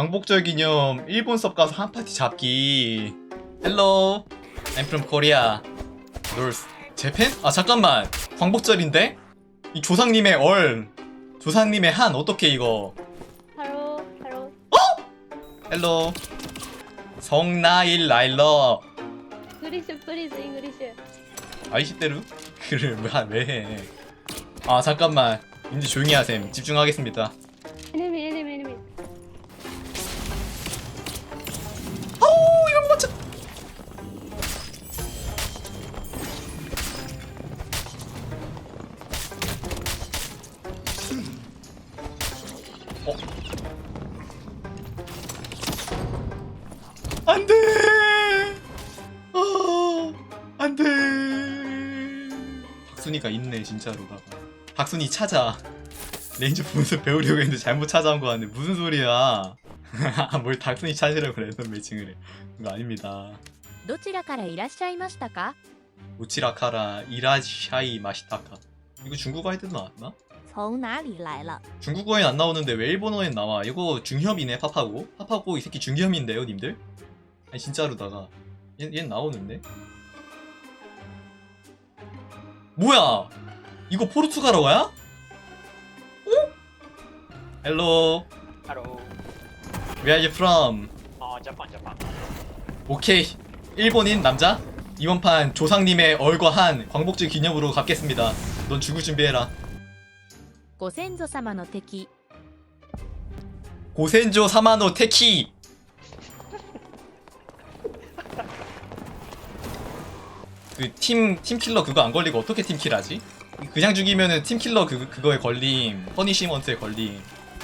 광복절 기념 일본 섭 가서 한 파티 잡기. Hello, I'm from Korea. North. 재팬? 아 잠깐만. 광복절인데? 이 조상님의 얼, 조상님의 한 어떻게 이거? 하로 하로 Hello. 성나일 라일러. 잉글리시 플리즈 잉글리시 아이시대로? 그를 왜, 왜 해? 아 잠깐만. 이제 조용히 하셈. 집중하겠습니다. 안돼. 아 안돼. 박순이가 있네 진짜로다가. 박순이 찾아. 레인저 보면서 배우려고 했는데 잘못 찾아온 거 같네. 무슨 소리야? 뭘 닥순이 찾으려고 그래 선 매칭을 해. 그거 아닙니다. どちらからいらっしゃいましたか 우치라카라 이라샤이 마시타카. 이거 중국어 해도 나왔나? 从哪里来了 중국어엔 안 나오는데 왜 일본어엔 나와? 이거 중협이네 파파고. 파파고 이 새끼 중협인데요 님들? 아니 진짜로다가 얘, 얘 나오는데? 뭐야? 이거 포르투갈어야? 어? Hello, ハロー。 where are you from? あー、ジャパン、ジャパン。 오케이 일본인 남자 이번 판 조상님의 얼과 한 광복절 기념으로 갚겠습니다 넌 죽을 준비해라 ご先祖様の敵 고센조 사마노 테키 그 팀 팀킬러 그거 안 걸리고 어떻게 팀킬하지? 그냥 죽이면은 팀킬러 그, 그거에 걸림 퍼니시먼트에 걸림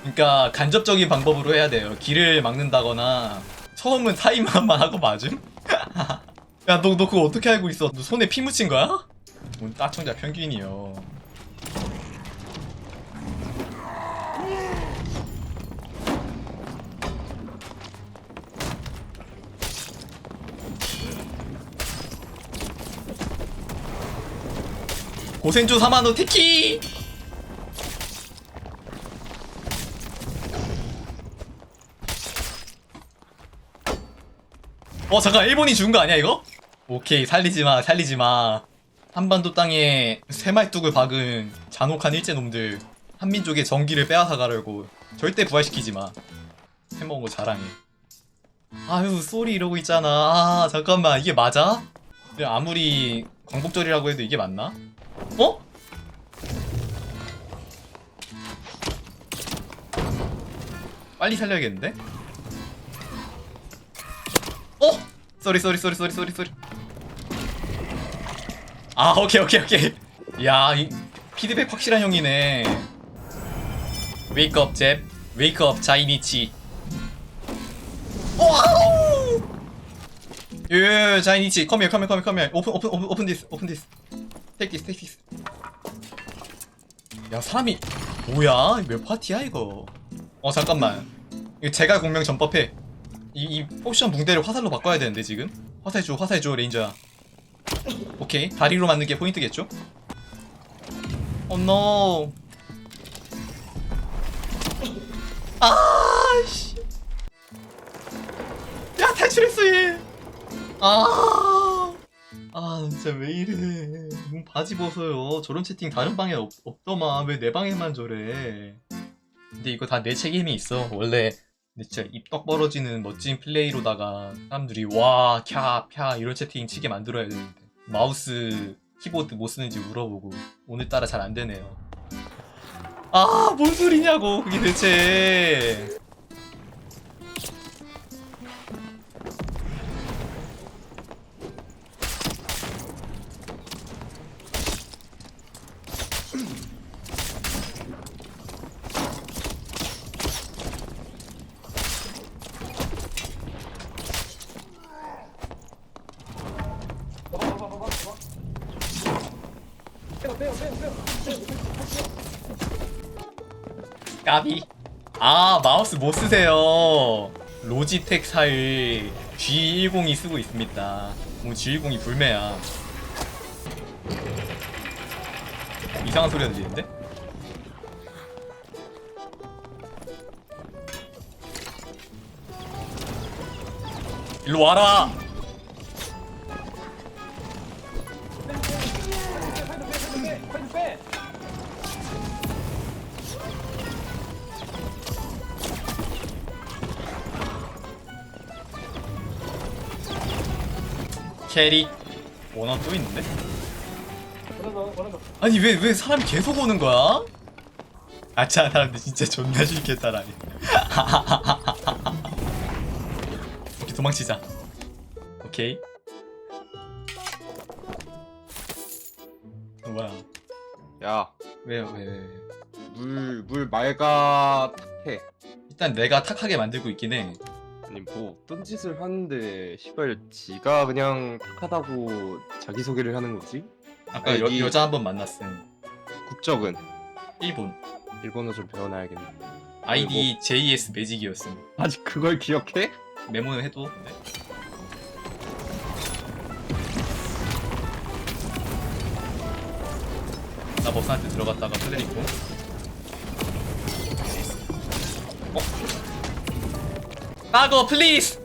그러니까 간접적인 방법으로 해야 돼요 길을 막는다거나 처음은 타이머만 하고 맞음? 야 너 너 그거 어떻게 알고 있어? 너 손에 피 묻힌 거야? 뭔 따청자 평균이요 고센조 사마노 테키 어 잠깐 일본이 죽은 거 아니야 이거? 오케이 살리지마 살리지마 한반도 땅에 새말뚝을 박은 잔혹한 일제놈들 한민족의 정기를 빼앗아 가려고 절대 부활시키지마 해먹은 거 자랑해 아유 쏘리 이러고 있잖아 아 잠깐만 이게 맞아? 아무리 광복절이라고 해도 이게 맞나? 어? 빨리 살려야겠는데? 어? 쏘리 쏘리 쏘리 쏘리 쏘리 쏘리. 아 오케이 오케이 오케이. 야 이, 피드백 확실한 형이네. 웨이크업 잽 웨이크업 자이니치 와우! 예 자이니치 컴here 컴here 컴here 컴here. 오픈 오픈 오픈 오픈 디스 오픈 디스 테이크 디스 야 사람이 뭐야 몇 파티야 이거 어 잠깐만 이거 제가 공명 전법해 이, 이 포션 붕대를 화살로 바꿔야 되는데 지금 화살 줘 화살 줘 레인저야 오케이 다리로 맞는 게 포인트겠죠? 어 노. 아씨. 야 탈출했어 얘. 아. 아 진짜 왜 이래? 음, 바지 벗어요. 저런 채팅 다른 방에 없, 없더만 왜 내 방에만 저래? 근데 이거 다 내 책임이 있어. 원래 진짜 입떡 벌어지는 멋진 플레이로다가 사람들이 와, 캬, 펴 이런 채팅 치게 만들어야 되는데 마우스, 키보드 못 쓰는지 물어보고 오늘따라 잘 안 되네요. 아, 뭔 소리냐고 그게 대체. 까비. 아, 마우스 못 쓰세요. 로지텍 살 G10이 쓰고 있습니다. 뭐 G10이 불매야. 이상한 소리가 들리는데? 일로 와라 캐리 원어 또 있는데? 아니 왜 왜 사람이 계속 오는 거야? 아차 사람들 진짜 존나 싫겠다 라니 오케이 도망치자 오케이 어, 뭐야 야, 왜요 왜, 왜, 왜. 물, 물 맑아 탁해. 일단 내가 탁하게 만들고 있긴 해 아니, 뭐, 어떤 짓을 하는데, 시발, 지가 그냥 탁하다고 자기소개를 하는 거지? 아까 아니, 여, 이- 여자 한 번 만났음 국적은? 일본 일본어 좀 배워놔야겠네. 아이디 JS 매직이었음 아직 그걸 기억해? 메모는 해도 네. 나 버스한테 들어갔다가 플랜 있고 까거 플리즈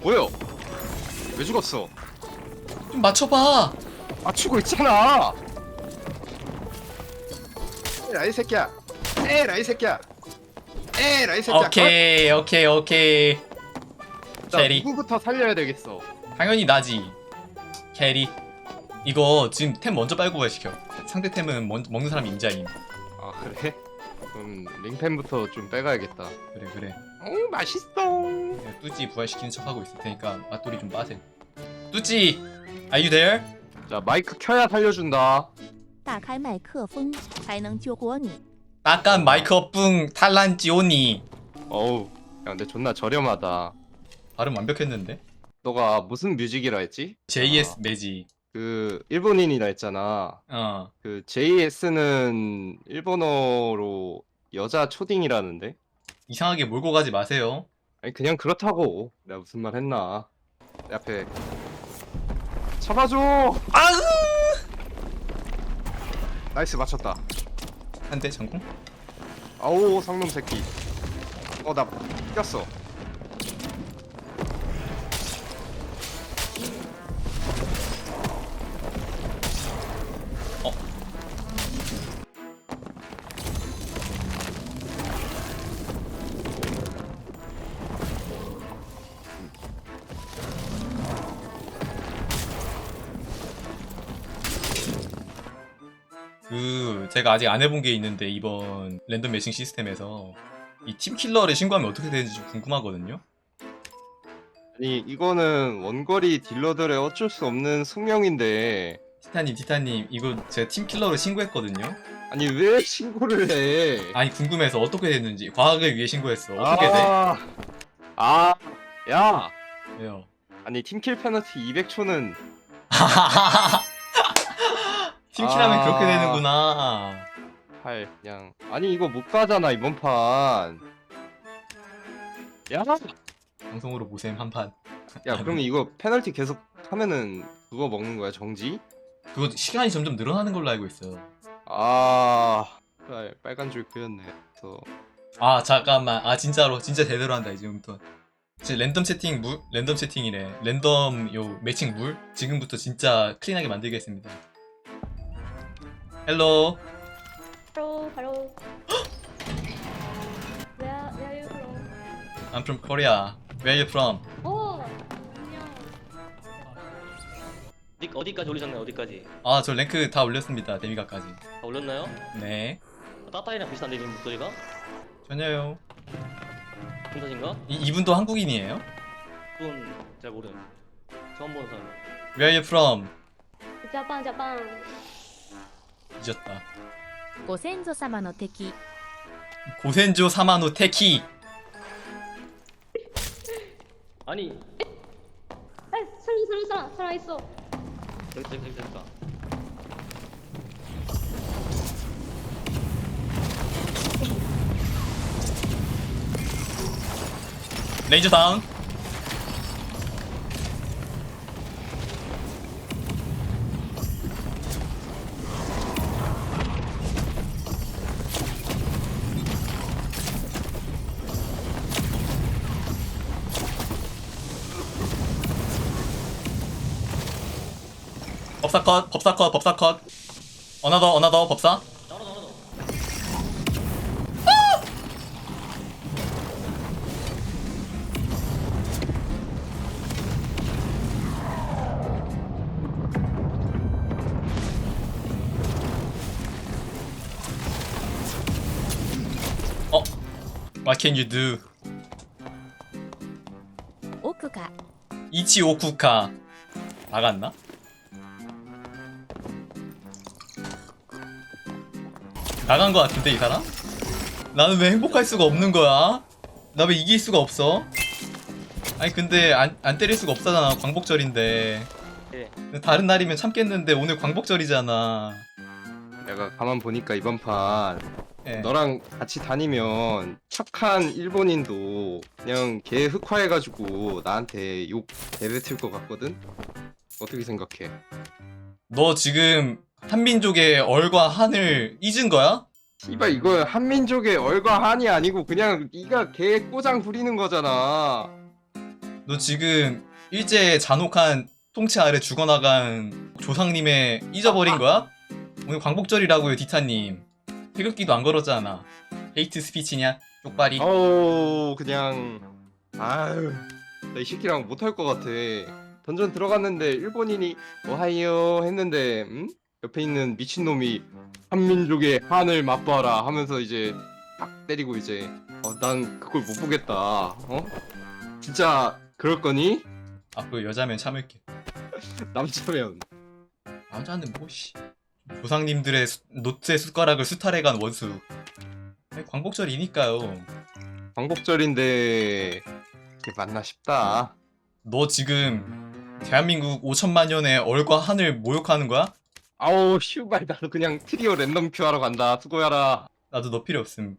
뭐야? 왜 죽었어? 좀 맞춰봐 맞추고 있잖아! 에라, 이 새끼야! 에라, 이 새끼야! 에라, 이 새끼야! 오케이 오케이 오케이 어? 나 캐리 누구부터 살려야 되겠어? 당연히 나지 캐리 이거 지금 템 먼저 빨고 가 시켜 상대 템은 먼저 먹는 사람이 임자임 아, 그래? 그럼 링펜부터 좀 빼가야겠다. 그래 그래 오, 맛있어! 내가 뚜찌 부활시키는 척하고 있을 테니까 맛돌이 좀 빠세 뚜찌 Are you there? 자, 마이크 켜야 살려준다. 打开麦克风才能救活你。 아깐 마이크 뿡 탈란지오니 어우, 야, 근데 존나 저렴하다. 발음 완벽했는데 너가 무슨 뮤직이라 했지? JS 아, 매지 그 일본인이라 했잖아. 어 그 JS는 일본어로 여자 초딩이라는데? 이상하게 몰고 가지 마세요 아니 그냥 그렇다고. 내가 무슨 말 했나? 내 앞에 잡아줘. 아으 나이스 맞췄다. 한대 전공? 아오 상놈 새끼. 어나 꼈어. 어. 그 제가 아직 안 해본 게 있는데 이번 랜덤 매칭 시스템에서 이 팀킬러를 신고하면 어떻게 되는지 좀 궁금하거든요. 아니 이거는 원거리 딜러들의 어쩔 수 없는 숙명인데 티타님, 티타님, 이거 제가 팀킬러를 신고했거든요. 아니 왜 신고를 해? 아니 궁금해서 어떻게 됐는지 과학을 위해 신고했어. 어떻게 돼? 아, 아, 야, 왜요? 아니 팀킬 페널티 200초는 팀킬하면 아. 그렇게 되는구나. 할 그냥 아니 이거 못 가잖아 이번 판. 야, 방송으로 보셈 한 판. 야 그러면 이거 페널티 계속 하면은 그거 먹는 거야 정지? 그거 시간이 점점 늘어나는 걸로 알고 있어요. 아, 빨- 빨간 줄 그렸네. 그래서 아 잠깐만. 아 진짜로 진짜 제대로 한다 이제부터. 지금 랜덤 채팅 물 랜덤 채팅이래. 랜덤 요 매칭 물 지금부터 진짜 클린하게 만들겠습니다. 헬로. Hello, hello. where, where are you from? I'm from Korea. Where are you from? 오, 안녕. 어디, 어디까지 올리셨나요? 어디까지? 아 저 랭크 다 올렸습니다. 데미가까지. 다 올렸나요? 네. 따따이랑 비슷한데 지금 목소리가? 전혀요. 혼자신가? 이, 이분도 한국인이에요? 그건 잘 모름 처음 보는 사람 Where are you from? 자pan, 자pan. 言っちゃったご先祖様の敵。ご先祖様の敵。兄えっそれそれそれそれそれそれレイジョさん 법사 컷 법사 컷 법사 컷 어나더 어나더 법사. 어 What can you do 奥か 이치오쿠카 나갔나? 나간 거 같은데 이 사람? 나는 왜 행복할 수가 없는 거야? 나 왜 이길 수가 없어? 아니 근데 안, 안 때릴 수가 없잖아 광복절인데 예. 다른 날이면 참겠는데 오늘 광복절이잖아 내가 가만 보니까 이번 판 예. 너랑 같이 다니면 착한 일본인도 그냥 개 흑화해가지고 나한테 욕 개뱉을 것 같거든? 어떻게 생각해? 너 지금 한민족의 얼과 한을 잊은 거야? 씨발 이거 한민족의 얼과 한이 아니고 그냥 네가 개 꼬장 부리는 거잖아 너 지금 일제 잔혹한 통치 아래 죽어나간 조상님의 잊어버린 거야? 오늘 광복절이라고요 디타님 태극기도 안 걸었잖아 헤이트 스피치냐? 쪽발이 어우 그냥 아유 나 이 새끼랑 못할 것 같아 던전 들어갔는데 일본인이 오하이요 했는데 음? 옆에 있는 미친놈이 한민족의 한을 맛봐라 하면서 이제 딱 때리고 이제 어, 난 그걸 못 보겠다. 어? 진짜 그럴 거니? 아그 여자면 참을게. 남자면. 남자는 뭐씨. 조상님들의 수- 노트의 숟가락을 수탈해간 원수. 아니, 광복절이니까요. 광복절인데 이게 맞나 싶다. 너 지금 대한민국 5천만 년의 얼과 한을 모욕하는 거야? 아우 슈발 나도 그냥 트리오 랜덤 큐 하러 간다. 수고해라. 나도 너 필요 없음